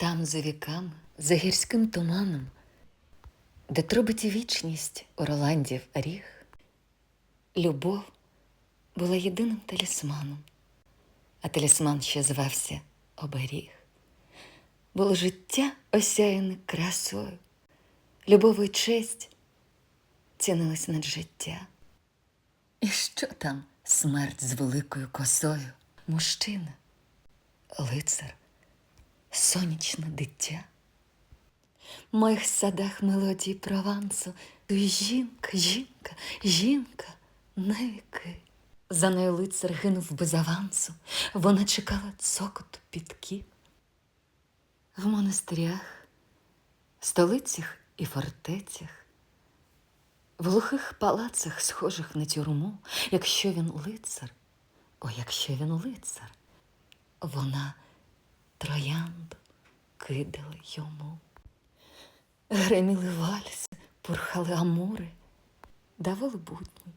Там, за віками, за гірським туманом, де трубить вічність у ріг, любов була єдиним талісманом, а талісман ще звався оберіг. Було життя осяяне красою, любов і честь цінилась над життя. І що там смерть з великою косою? Мужчина, лицар, сонячне дитя. В моїх садах мелодії Провансу жінка, жінка, жінка навіки. За нею лицар гинув без авансу, вона чекала цокоту підків. В монастирях, столицях і фортецях, в глухих палацах, схожих на тюрму, якщо він лицар, о, якщо він лицар, вона троянду кидала йому. Греміли вальси, пурхали амури, давили будні,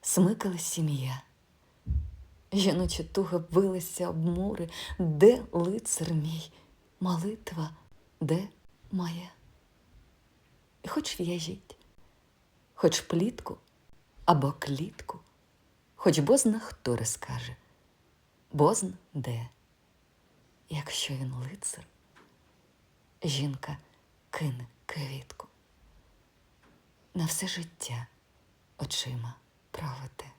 смикала сім'я. Жіноча туга билася об мури, де лицар мій, молитва, де моя. І хоч в'яжіть, хоч плітку або клітку, хоч бозна хто розкаже, бозна де. Якщо він лицар, жінка кине квітку. На все життя очима проведе.